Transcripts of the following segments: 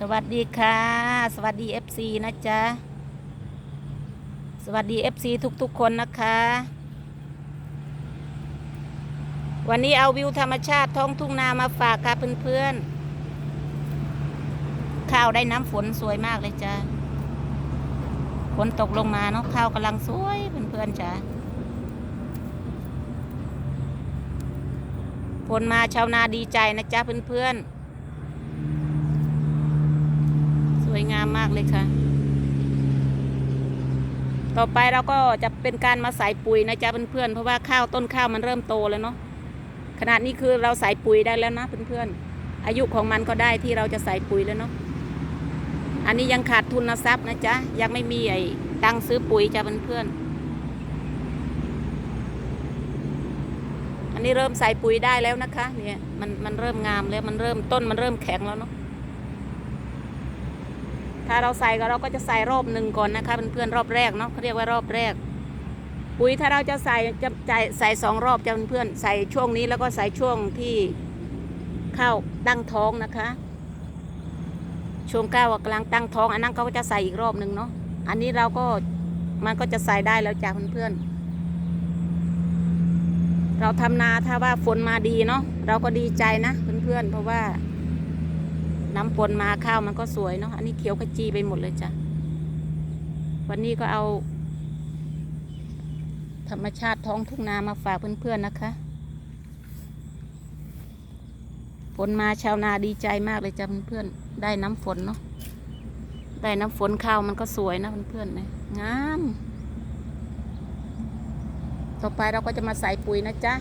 สวัสดีค่ะ สวัสดี FC นะจ๊ะ สวัสดี FC ทุกๆคนนะคะ วันนี้เอาวิวธรรมชาติท้องทุ่งนามาฝากค่ะเพื่อนๆ ข้าวได้น้ำฝนสวยมากเลยจ้ะฝนตกลงมาเนาะข้าวกำลังสวยเพื่อนๆจ้ะฝนมาชาวนาดีใจนะจ๊ะเพื่อนๆ ส วยงามมากเลยค่ะ ต่อไปเราก็จะเป็นการมาใส่ปุ๋ยนะจ๊ะเพื่อนๆเพราะว่าข้าวต้นข้าวมันเริ่มโตแล้วเนาะขนาดนี้คือเราใส่ปุ๋ยได้แล้วนะเพื่อนๆอายุของมันก็ได้ที่เราจะใส่ปุ๋ยแล้วเนาะอันนี้ยังขาดทุนทรัพย์นะจ๊ะยังไม่มีไอ้ตังซื้อปุ๋ยจ้ะเพื่อนๆอันนี้เริ่มใส่ปุ๋ยได้แล้วนะคะ เนี่ยมันมันเริ่มงามแล้วมันเริ่มต้นมันเริ่มแข็งแล้วเนาะ ถ้าเราใส่ก็เราก็จะใส่รอบหนึ่งก่อนนะคะเพื่อนๆรอบแรกเนาะเขาเรียกว่ารอบแรก ปุ๋ยถ้าเราจะใส่จะใส่ใส่สองรอบจะเพื่อนๆใส่ช่วงนี้แล้วก็ใส่ช่วงที่ข้าวตั้งท้องนะคะช่วงข้าวกำลังตั้งท้อง อันนั้นเขาก็จะใส่อีกรอบหนึ่งเนาะอันนี้เราก็มันก็จะใส่ได้แล้วจ้าเพื่อนๆเราทำนาถ้าว่าฝนมาดีเนาะเราก็ดีใจนะเพื่อนๆเพราะว่า น้ำฝนมาข้าวมันก็สวยเนาะอันนี้เขียวขจีไปหมดเลยจ้ะวันนี้ก็เอา ธรรมชาติท้องทุ่งนามาฝากเพื่อนๆนะคะฝนมาชาวนาดีใจมากเลยจ้ะเพื่อนๆได้น้ำฝนเนาะได้น้ำฝนข้าวมันก็สวยนะเพื่อนๆนะงาม ต่อไปเราก็จะมาใส่ปุ๋ยนะจ๊ะ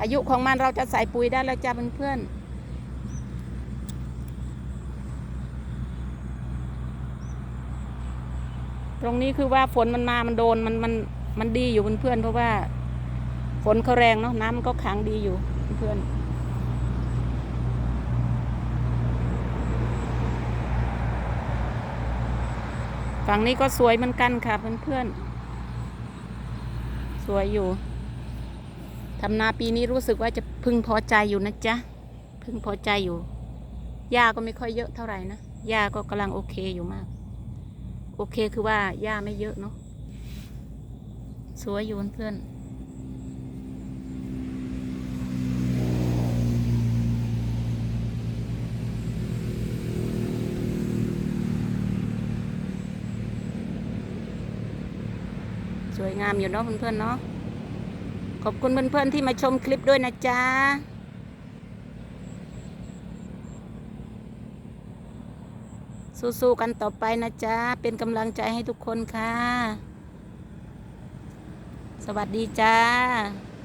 อายุของมันเราจะใส่ปุ๋ยได้แล้วจ้ะเพื่อนๆ ตรงนี้คือว่าฝนมันมา มันโดน มัน มัน มันดีอยู่เพื่อนๆ เพราะว่า ฝนเขาแรงเนาะ น้ำมันก็ขังดีอยู่เพื่อนฝั่งนี้ก็สวยเหมือนกันค่ะเพื่อนๆ สวยอยู่ทำนาปีนี้รู้สึกว่าจะพึงพอใจอยู่นะจ๊ะ พึงพอใจอยู่ หญ้าก็ไม่ค่อยเยอะเท่าไหร่นะ หญ้าก็กำลังโอเคอยู่มาก โอเคคือว่าหญ้าไม่เยอะเนาะสวยอยู่เพื่อนสวยงามอยู่เนาะเพื่อนๆเนาะขอบคุณเพื่อนๆที่มาชมคลิปด้วยนะจ๊ะ สู้ๆกันต่อไปนะจ๊ะ เป็นกำลังใจให้ทุกคนค่ะ สวัสดีจ้า